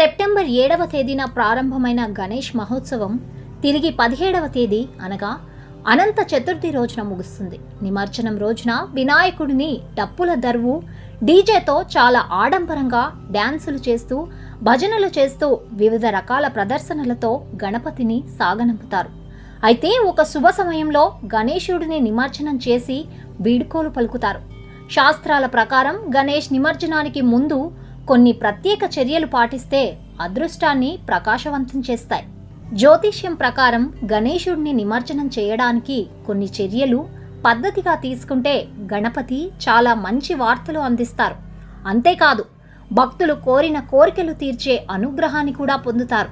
September ఏడవ తేదీన ప్రారంభమైన గణేష్ మహోత్సవం తిరిగి పదిహేడవ తేదీ అనగా అనంత చతుర్థి రోజున ముగుస్తుంది. నిమజ్జనం రోజున వినాయకుడిని డప్పుల దరువు డీజేతో చాలా ఆడంబరంగా డ్యాన్సులు చేస్తూ భజనలు చేస్తూ వివిధ రకాల ప్రదర్శనలతో గణపతిని సాగనంపుతారు. అయితే ఒక శుభ సమయంలో గణేశుడిని నిమజ్జనం చేసి వీడుకోలు పలుకుతారు. శాస్త్రాల ప్రకారం గణేష్ నిమజ్జనానికి ముందు కొన్ని ప్రత్యేక చర్యలు పాటిస్తే అదృష్టాన్ని ప్రకాశవంతం చేస్తాయి. జ్యోతిష్యం ప్రకారం గణేశుడిని నిమజ్జనం చేయడానికి కొన్ని చర్యలు పద్ధతిగా తీసుకుంటే గణపతి చాలా మంచి వార్తలు అందిస్తారు. అంతేకాదు భక్తులు కోరిన కోరికలు తీర్చే అనుగ్రహాన్ని కూడా పొందుతారు.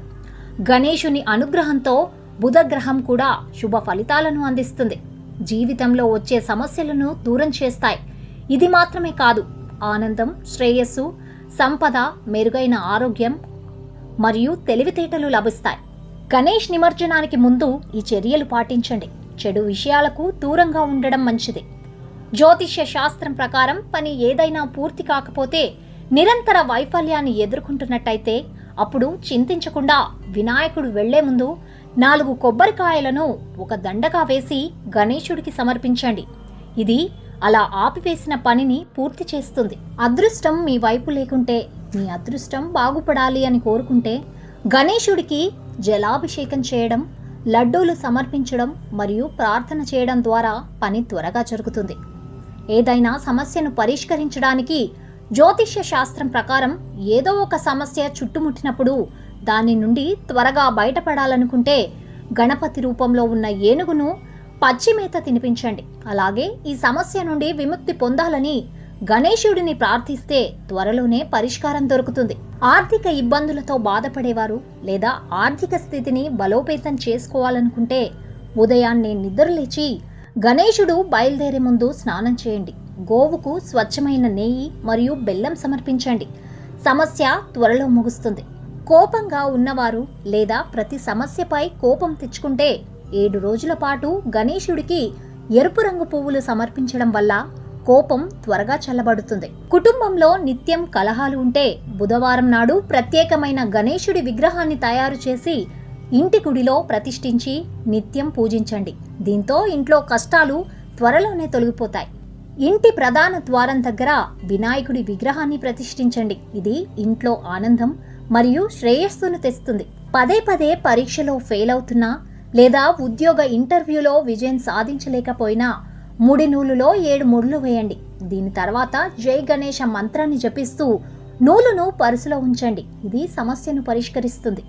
గణేశుని అనుగ్రహంతో బుధగ్రహం కూడా శుభ ఫలితాలను అందిస్తుంది. జీవితంలో వచ్చే సమస్యలను దూరం చేస్తాయి. ఇది మాత్రమే కాదు ఆనందం శ్రేయస్సు సంపద మెరుగైన ఆరోగ్యం మరియు తెలివితేటలు లభిస్తాయి. గణేష్ నిమజ్జనానికి ముందు ఈ చర్యలు పాటించండి. చెడు విషయాలకు దూరంగా ఉండడం మంచిది. జ్యోతిష్య శాస్త్రం ప్రకారం పని ఏదైనా పూర్తి కాకపోతే నిరంతర వైఫల్యాన్ని ఎదుర్కొంటున్నట్టయితే అప్పుడు చింతించకుండా వినాయకుడు వెళ్ళే ముందు నాలుగు కొబ్బరికాయలను ఒక దండగా వేసి గణేశుడికి సమర్పించండి. ఇది అలా ఆపివేసిన పనిని పూర్తి చేస్తుంది. అదృష్టం మీ వైపు లేకుంటే మీ అదృష్టం బాగుపడాలి అని కోరుకుంటే గణేశుడికి జలాభిషేకం చేయడం లడ్డూలు సమర్పించడం మరియు ప్రార్థన చేయడం ద్వారా పని త్వరగా జరుగుతుంది. ఏదైనా సమస్యను పరిష్కరించడానికి జ్యోతిష్య శాస్త్రం ప్రకారం ఏదో ఒక సమస్య చుట్టుముట్టినప్పుడు దాని నుండి త్వరగా బయటపడాలనుకుంటే గణపతి రూపంలో ఉన్న ఏనుగును పచ్చిమేత తినిపించండి. అలాగే ఈ సమస్య నుండి విముక్తి పొందాలని గణేశుడిని ప్రార్థిస్తే త్వరలోనే పరిష్కారం దొరుకుతుంది. ఆర్థిక ఇబ్బందులతో బాధపడేవారు లేదా ఆర్థిక స్థితిని బలోపేతం చేసుకోవాలనుకుంటే ఉదయాన్నే నిద్రలేచి గణేశుడు బయలుదేరే ముందు స్నానం చేయండి. గోవుకు స్వచ్ఛమైన నెయ్యి మరియు బెల్లం సమర్పించండి. సమస్య త్వరలో ముగుస్తుంది. కోపంగా ఉన్నవారు లేదా ప్రతి సమస్యపై కోపం తెచ్చుకుంటే ఏడు రోజుల పాటు గణేశుడికి ఎరుపు రంగు పువ్వులు సమర్పించడం వల్ల కోపం త్వరగా చల్లబడుతుంది. కుటుంబంలో నిత్యం కలహాలు ఉంటే బుధవారం నాడు ప్రత్యేకమైన గణేశుడి విగ్రహాన్ని తయారు చేసి ఇంటి గుడిలో ప్రతిష్ఠించి నిత్యం పూజించండి. దీంతో ఇంట్లో కష్టాలు త్వరలోనే తొలగిపోతాయి. ఇంటి ప్రధాన ద్వారం దగ్గర వినాయకుడి విగ్రహాన్ని ప్రతిష్ఠించండి. ఇది ఇంట్లో ఆనందం మరియు శ్రేయస్సును తెస్తుంది. పదే పదే పరీక్షలో ఫెయిల్ అవుతున్నా లేదా ఉద్యోగ ఇంటర్వ్యూలో విజయం సాధించలేకపోయినా ముడి నూలులో ఏడు ముడులు వేయండి. దీని తర్వాత జై గణేష మంత్రాన్ని జపిస్తూ నూలును పరుసులో ఉంచండి. ఇది సమస్యను పరిష్కరిస్తుంది.